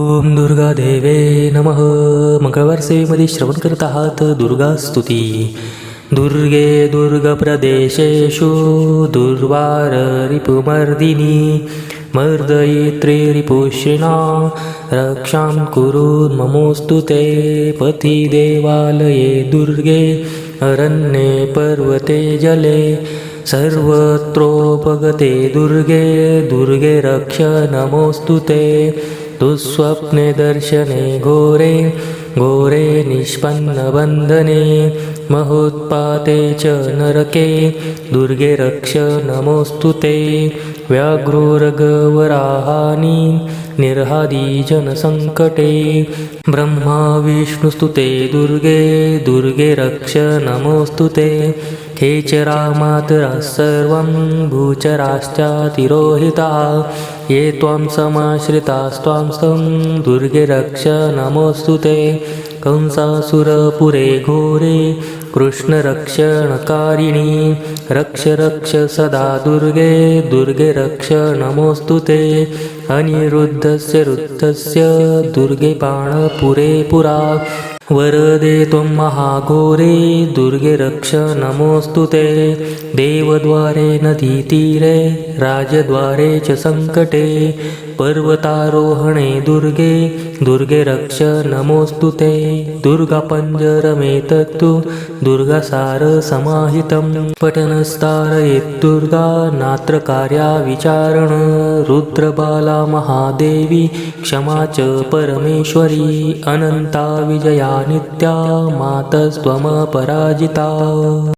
ओम दुर्गादेवे नमः। मंगळवारसेवेमध्ये श्रवण करत आहात दुर्गास्तुती। दुर्गे दुर्गप्रदेशेषु दुर्वार रिपुमर्दिनी मर्दयित्रे रिपुषिणा रक्षां कुरु ममोऽस्तु ते। पथि देवालये दुर्गे अरण्ये पर्वते जले। सर्वत्रोपगते दुर्गे दुर्गे रक्ष नमोऽस्तु ते दुःस्वप्ने दर्शने घोरे घोरे निष्पन्नबन्धने महोत्पाते च नरके दुर्गे रक्ष नमोऽस्तु ते। व्याघ्रोरगवराहानि निर्हादिजनसङ्कटे ब्रह्मा विष्णुस्तुते दुर्गे दुर्गे रक्ष नमोऽस्तु ते खेचरा मातरः सर्वं भूचराश्चातिरोहिताः। ये त्वां समाश्रितास्त्वां सं दुर्गे रक्ष नमोऽस्तु ते। कंसासुरपुरे घोरे कृष्णरक्षणकारिणी। रक्ष रक्ष सदा दुर्गे दुर्गे रक्ष नमोऽस्तु ते। अनिरुद्धस्य रुद्धस्य दुर्गे बाणपुरे पुरा वरदे त्वं महाघोरे दुर्गे रक्ष नमोऽस्तु ते। देवद्वारे नदीतीरे राजद्वारे च सङ्कटे पर्वतारोहणे दुर्गे दुर्गे रक्ष नमोऽस्तु ते। दुर्गापञ्जरमेतत्तु दुर्गासारसमाहितं नात्र कार्या विचारण। रुद्रबाला महादेवी क्षमा च परमेश्वरी। अनन्ता विजया नित्या मातस्त्वमपराजिता।